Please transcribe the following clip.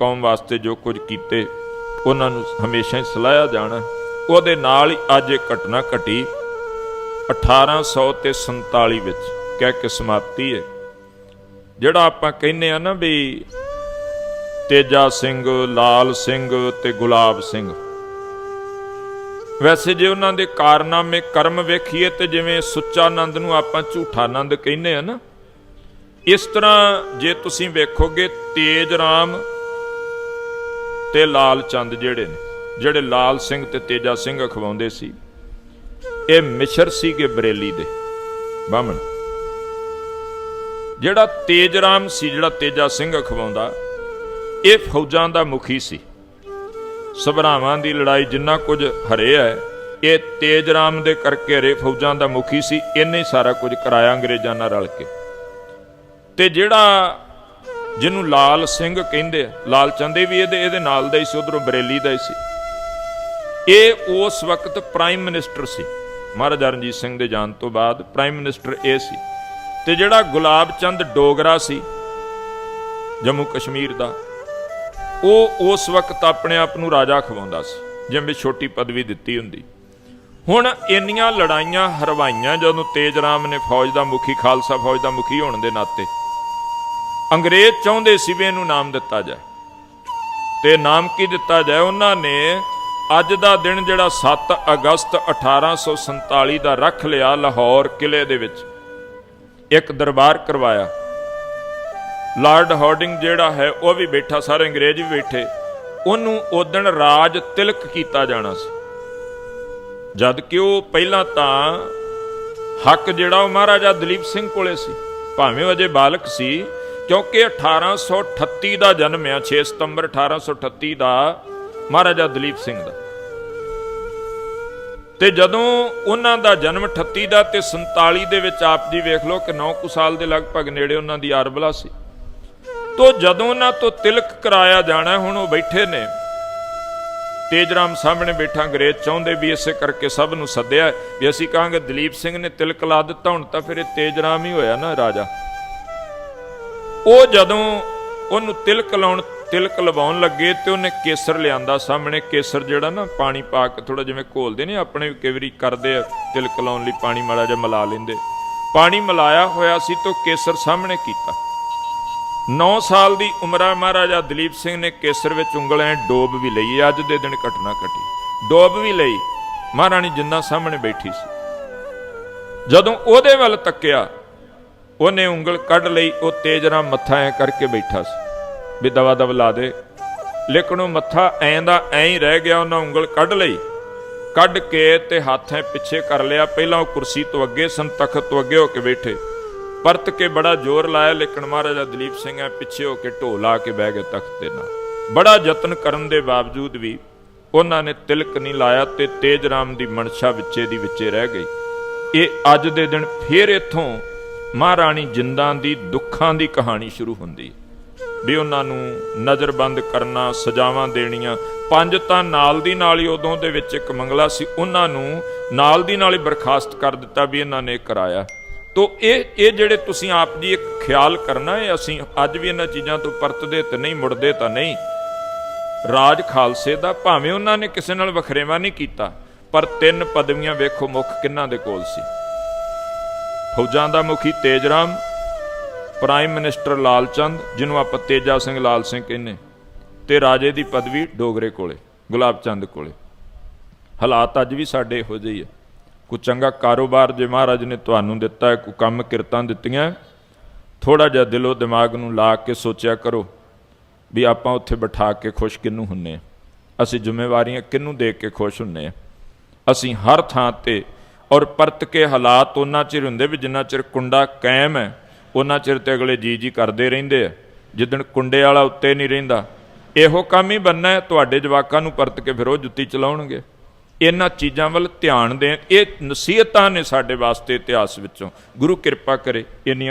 ਕੌਮ ਵਾਸਤੇ ਜੋ ਕੁਝ ਕੀਤੇ, ਉਹਨਾਂ ਨੂੰ ਹਮੇਸ਼ਾ ਹੀ ਸਲਾਹਿਆ ਜਾਣਾ ਉਹਦੇ ਨਾਲ ਹੀ ਅੱਜ ਇਹ ਘਟਨਾ ਘਟੀ। 1847 ਵਿੱਚ ਕਹਿ ਕੇ ਸਮਾਪਤੀ ਹੈ। ਜਿਹੜਾ ਆਪਾਂ ਕਹਿੰਨੇ ਆ ਨਾ ਵੀ ਤੇਜਾ ਸਿੰਘ, ਲਾਲ ਸਿੰਘ ਤੇ ਗੁਲਾਬ ਸਿੰਘ। ਵੈਸੇ ਜੇ ਉਹਨਾਂ ਦੇ ਕਾਰਨਾਮੇ ਕਰਮ ਵੇਖੀਏ ਤੇ ਜਿਵੇਂ ਸੁੱਚਾ ਆਨੰਦ ਨੂੰ ਆਪਾਂ ਝੂਠਾ ਆਨੰਦ ਕਹਿੰਦੇ ਆ ਨਾ, ਇਸ ਤਰ੍ਹਾਂ ਜੇ ਤੁਸੀਂ ਵੇਖੋਗੇ ਤੇਜ ਰਾਮ ਤੇ ਲਾਲ ਚੰਦ ਜਿਹੜੇ ਨੇ, ਜਿਹੜੇ ਲਾਲ ਸਿੰਘ ਤੇ ਤੇਜਾ ਸਿੰਘ ਅਖਵਾਉਂਦੇ ਸੀ, ਇਹ ਮਿਸ਼ਰ ਸੀਗੇ ਬਰੇਲੀ ਦੇ, ਬਾਹਮਣ। ਜਿਹੜਾ ਤੇਜ ਰਾਮ ਸੀ, ਜਿਹੜਾ ਤੇਜਾ ਸਿੰਘ ਅਖਵਾਉਂਦਾ, ਇਹ ਫੌਜਾਂ ਦਾ ਮੁਖੀ ਸੀ। ਸਭਰਾਵਾਂ ਦੀ ਲੜਾਈ ਜਿੰਨਾ ਕੁਝ ਹਰਿਆ ਹੈ, ਇਹ ਤੇਜ ਰਾਮ ਦੇ ਕਰਕੇ ਹਰੇ ਫੌਜਾਂ ਦਾ ਮੁਖੀ ਸੀ ਇਹਨੇ ਸਾਰਾ ਕੁਝ ਕਰਾਇਆ ਅੰਗਰੇਜ਼ਾਂ ਨਾਲ ਰਲ ਕੇ। ਤੇ ਜਿਹੜਾ ਜਿਹਨੂੰ ਲਾਲ ਸਿੰਘ ਕਹਿੰਦੇ ਆ। ਲਾਲ ਚੰਦੇ ਵੀ ਇਹਦੇ ਇਹਦੇ ਨਾਲ ਦਾ ਹੀ ਸੀ, ਉਧਰੋਂ ਬਰੇਲੀ ਦਾ ਹੀ ਸੀ। ਇਹ ਉਸ ਵਕਤ ਪ੍ਰਾਈਮ ਮਿਨਿਸਟਰ ਸੀ। ਮਹਾਰਾਜਾ ਰਣਜੀਤ ਸਿੰਘ ਦੇ ਜਾਣ ਤੋਂ ਬਾਅਦ ਪ੍ਰਾਈਮ ਮਿਨਿਸਟਰ ਇਹ ਸੀ। ਤੇ ਜਿਹੜਾ ਗੁਲਾਬ ਚੰਦ ਡੋਗਰਾ ਸੀ, ਜੰਮੂ ਕਸ਼ਮੀਰ ਦਾ, ਉਹ ਉਸ ਵਕਤ ਆਪਣੇ ਆਪ ਨੂੰ ਰਾਜਾ ਖਵਾਉਂਦਾ ਸੀ, ਜਿਵੇਂ ਛੋਟੀ ਪਦਵੀ ਦਿੱਤੀ ਹੁੰਦੀ। ਹੁਣ ਇੰਨੀਆਂ ਲੜਾਈਆਂ, ਹਰਵਾਈਆਂ ਜਦੋਂ ਤੇਜ ਰਾਮ ਨੇ ਫੌਜ ਦਾ ਮੁਖੀ, ਖਾਲਸਾ ਫੌਜ ਦਾ ਮੁਖੀ ਹੋਣ ਦੇ ਨਾਤੇ ਅੰਗਰੇਜ਼ ਚਾਹੁੰਦੇ ਸੀ ਵੀ ਇਹਨੂੰ ਨਾਮ ਦਿੱਤਾ ਜਾਏ। ਤੇ ਨਾਮ ਕੀ ਦਿੱਤਾ ਜਾਏ? ਉਹਨਾਂ ਨੇ ਅੱਜ ਦਾ ਦਿਨ ਜਿਹੜਾ 7 ਅਗਸਤ 1847 ਦਾ ਰੱਖ ਲਿਆ ਲਾਹੌਰ ਕਿਲੇ ਦੇ ਵਿੱਚ। ਇੱਕ ਦਰਬਾਰ ਕਰਵਾਇਆ। ਲਾਰਡ ਹਾਰਡਿੰਗ ਜਿਹੜਾ ਹੈ, ਉਹ ਵੀ ਬੈਠਾ, ਸਾਰੇ ਅੰਗਰੇਜ਼ ਵੀ ਬੈਠੇ। ਉਹਨੂੰ ਉਦਣ ਰਾਜ ਤਿਲਕ ਕੀਤਾ ਜਾਣਾ ਸੀ। ਜਦ ਕਿ ਉਹ ਪਹਿਲਾਂ ਤਾਂ ਹੱਕ ਜਿਹੜਾ ਉਹ ਮਹਾਰਾਜਾ ਦਲੀਪ ਸਿੰਘ ਕੋਲੇ ਸੀ। ਭਾਵੇਂ ਉਹ ਅਜੇ ਬਾਲਕ ਸੀ ਕਿਉਂਕਿ 1838 ਦਾ ਜਨਮ ਆ 6 ਸਤੰਬਰ 1838 ਦਾ, ਮਹਾਰਾਜਾ ਦਲੀਪ ਸਿੰਘ ਦਾ। ਤੇ ਜਦੋਂ ਉਹਨਾਂ ਦਾ ਜਨਮ 38 ਦਾ ਤੇ 47 ਦੇ ਵਿੱਚ ਆਪ ਜੀ ਵੇਖ ਲਓ ਕਿ 9 ਕੁ ਸਾਲ ਦੇ ਲਗਭਗ ਨੇੜੇ ਉਹਨਾਂ ਦੀ ਆਰਬਲਾ ਸੀ। ਤੋ ਜਦੋਂ ਉਹਨਾਂ ਤੋਂ ਤਿਲਕ ਕਰਾਇਆ ਜਾਣਾ, ਹੁਣ ਉਹ ਬੈਠੇ ਨੇ। ਤੇਜਰਾਮ ਸਾਹਮਣੇ ਬੈਠਾ, ਅੰਗਰੇਜ਼ ਚਾਹੁੰਦੇ ਵੀ ਇਸੇ ਕਰਕੇ ਸਭ ਨੂੰ ਸੱਦਿਆ, ਵੀ ਅਸੀਂ ਕਹਾਂਗੇ ਦਲੀਪ ਸਿੰਘ ਨੇ ਤਿਲਕ ਲਾ ਦਿੱਤਾ, ਹੁਣ ਤਾਂ ਫਿਰ ਇਹ ਤੇਜਰਾਮ ਹੀ ਹੋਇਆ ਨਾ ਰਾਜਾ। ਉਹ ਜਦੋਂ ਉਹਨੂੰ ਤਿਲਕ ਲਾਉਣ ਤਿਲਕ ਲਵਾਉਣ ਲੱਗੇ ਤੇ ਉਹਨੇ ਕੇਸਰ ਲਿਆਂਦਾ ਸਾਹਮਣੇ। ਕੇਸਰ ਜਿਹੜਾ ਨਾ ਪਾਣੀ ਪਾ ਕੇ ਥੋੜਾ ਜਿਵੇਂ ਘੋਲਦੇ ਨੇ ਆਪਣੇ ਕਈ ਵਾਰੀ ਕਰਦੇ ਆ, ਤਿਲਕ ਲਾਉਣ ਲਈ ਪਾਣੀ ਮਾੜਾ ਜਿਹਾ ਮਿਲਾ ਲੈਂਦੇ। ਪਾਣੀ ਮਿਲਾਇਆ ਹੋਇਆ ਸੀ ਤੋਂ ਕੇਸਰ ਸਾਹਮਣੇ ਕੀਤਾ। 9 ਸਾਲ ਦੀ ਉਮਰਾ ਮਹਾਰਾਜਾ ਦਲੀਪ ਸਿੰਘ ਨੇ ਕੇਸਰ ਵਿੱਚ ਉਂਗਲਾਂ ਡੋਬ ਵੀ ਲਈ। ਅੱਜ ਦੇ ਦਿਨ ਘਟਨਾ ਘਟੀ। ਡੋਬ ਵੀ ਲਈ। ਮਹਾਰਾਣੀ ਜਿੰਨਾ ਸਾਹਮਣੇ ਬੈਠੀ ਸੀ। ਜਦੋਂ ਉਹਦੇ ਵੱਲ ਤੱਕਿਆ ਉਹਨੇ ਉਂਗਲ ਕੱਢ ਲਈ, ਉਹ ਤੇਜ਼ ਤੇਜਰਾ ਮੱਥਾ ਐ ਕਰਕੇ ਬੈਠਾ ਸੀ। ਵੀ ਦਵਾ ਦਵ ਲਾ ਦੇ। ਲੇਕਿਨ ਉਹ ਮੱਥਾ ਐਂ ਦਾ ਐਂ ਹੀ ਰਹਿ ਗਿਆ, ਉਹਨਾਂ ਉਂਗਲ ਕੱਢ ਲਈ। ਕੱਢ ਕੇ ਤੇ ਹੱਥ ਐ ਪਿੱਛੇ ਕਰ ਲਿਆ। ਪਹਿਲਾਂ ਉਹ ਕੁਰਸੀ ਤੋਂ ਅੱਗੇ ਸਨ ਤਖਤ ਤੋਂ ਅੱਗੇ ਹੋ ਕੇ ਬੈਠੇ। ਪਰਤ ਕੇ ਬੜਾ ਜ਼ੋਰ ਲਾਇਆ, ਲੇਕਿਨ ਮਹਾਰਾਜਾ ਦਲੀਪ ਸਿੰਘ ਐ ਪਿੱਛੇ ਹੋ ਕੇ ਢੋ ਲਾ ਕੇ ਬਹਿ ਗਏ ਤਖਤ ਦੇ ਨਾਲ। ਬੜਾ ਯਤਨ ਕਰਨ ਦੇ ਬਾਵਜੂਦ ਵੀ ਉਹਨਾਂ ਨੇ ਤਿਲਕ ਨਹੀਂ ਲਾਇਆ ਤੇ ਤੇਜ ਰਾਮ ਦੀ ਮਨਸ਼ਾ ਵਿੱਚੇ ਦੀ ਵਿੱਚੇ ਰਹਿ ਗਈ। ਇਹ ਅੱਜ ਦੇ ਦਿਨ ਫੇਰ ਇੱਥੋਂ ਮਹਾਰਾਣੀ ਜਿੰਦਾਂ ਦੀ ਦੁੱਖਾਂ ਦੀ ਕਹਾਣੀ ਸ਼ੁਰੂ ਹੁੰਦੀ। ਵੀ ਉਹਨਾਂ ਨੂੰ ਨਜ਼ਰਬੰਦ ਕਰਨਾ, ਸਜ਼ਾਵਾਂ ਦੇਣੀਆਂ, ਪੰਜ ਤਾਂ ਨਾਲ ਦੀ ਨਾਲ ਹੀ ਉਦੋਂ ਦੇ ਵਿੱਚ ਇੱਕ ਮੰਗਲਾ ਸੀ, ਉਹਨਾਂ ਨੂੰ ਨਾਲ ਦੀ ਨਾਲ ਹੀ ਬਰਖਾਸਤ ਕਰ ਦਿੱਤਾ ਵੀ ਇਹਨਾਂ ਨੇ ਕਰਾਇਆ। ਤੋ ਇਹ ਇਹ ਜਿਹੜੇ ਤੁਸੀਂ ਆਪ ਜੀ ਇੱਕ ਖਿਆਲ ਕਰਨਾ ਹੈ, ਅਸੀਂ ਅੱਜ ਵੀ ਇਹਨਾਂ ਚੀਜ਼ਾਂ ਤੋਂ ਪਰਤਦੇ ਤੇ ਨਹੀਂ ਮੁੜਦੇ ਤਾਂ ਨਹੀਂ। ਰਾਜ ਖਾਲਸੇ ਦਾ ਭਾਵੇਂ ਉਹਨਾਂ ਨੇ ਕਿਸੇ ਨਾਲ ਵਖਰੇਵਾ ਨਹੀਂ ਕੀਤਾ, ਪਰ ਤਿੰਨ ਪਦਵੀਆਂ ਵੇਖੋ ਮੁੱਖ ਕਿੰਨਾਂ ਦੇ ਕੋਲ ਸੀ। ਫੌਜਾਂ ਦਾ ਮੁਖੀ ਤੇਜਰਾਮ, ਪ੍ਰਾਈਮ ਮਿਨਿਸਟਰ ਲਾਲ ਚੰਦ ਜਿਹਨੂੰ ਆਪਾਂ ਤੇਜਾ ਸਿੰਘ, ਲਾਲ ਸਿੰਘ ਕਹਿੰਨੇ ਤੇ ਰਾਜੇ ਦੀ ਪਦਵੀ ਡੋਗਰੇ ਕੋਲੇ, ਗੁਲਾਬ ਚੰਦ ਕੋਲੇ। ਹਾਲਾਤ ਅੱਜ ਵੀ ਸਾਡੇ ਇਹੋ ਜਿਹੇ ਹੀ ਆ। ਕੋਈ ਚੰਗਾ ਕਾਰੋਬਾਰ ਜੇ ਮਹਾਰਾਜ ਨੇ ਤੁਹਾਨੂੰ ਦਿੱਤਾ ਹੈ, ਕੋਈ ਕੰਮ ਕਿਰਤਾਂ ਦਿੱਤੀਆਂ ਥੋੜਾ ਜਿਹਾ ਦਿਲੋਂ ਦਿਮਾਗ ਨੂੰ ਲਾ ਕੇ ਸੋਚਿਆ ਕਰੋ ਵੀ ਆਪਾਂ ਉੱਥੇ ਬਿਠਾ ਕੇ ਖੁਸ਼ ਕਿੰਨੂੰ ਹੁੰਨੇ ਆ। ਅਸੀਂ ਜ਼ਿੰਮੇਵਾਰੀਆਂ ਕਿੰਨੂੰ ਦੇ ਕੇ ਖੁਸ਼ ਹੁੰਨੇ ਆ। ਅਸੀਂ ਹਰ ਥਾਂ ਤੇ ਔਰ ਪਰਤ ਕੇ ਹਾਲਾਤ ਉਹਨਾਂ ਚਿਰ ਹੁੰਦੇ ਵੀ ਜਿੰਨਾ ਚਿਰ ਕੁੰਡਾ ਕਾਇਮ ਹੈ, ਉਹਨਾਂ ਚਿਰ ਤੇ ਅਗਲੇ ਜੀ ਜੀ ਕਰਦੇ ਰਹਿੰਦੇ ਆ। ਜਿੱਦਣ ਕੁੰਡੇ ਵਾਲਾ ਉੱਤੇ ਨਹੀਂ ਰਹਿੰਦਾ, ਇਹੋ ਕੰਮ ਹੀ ਬੰਨਾ ਹੈ, ਤੁਹਾਡੇ ਜਵਾਕਾਂ ਨੂੰ ਪਰਤ ਕੇ ਫਿਰ ਉਹ ਜੁੱਤੀ ਚਲਾਉਣਗੇ। ਇਹਨਾਂ ਚੀਜ਼ਾਂ ਵੱਲ ਧਿਆਨ ਦੇਣ, ਇਹ ਨਸੀਹਤਾਂ ਨੇ ਸਾਡੇ ਵਾਸਤੇ ਇਤਿਹਾਸ ਵਿੱਚੋਂ। ਗੁਰੂ ਕਿਰਪਾ ਕਰੇ, ਇੰਨੀਆਂ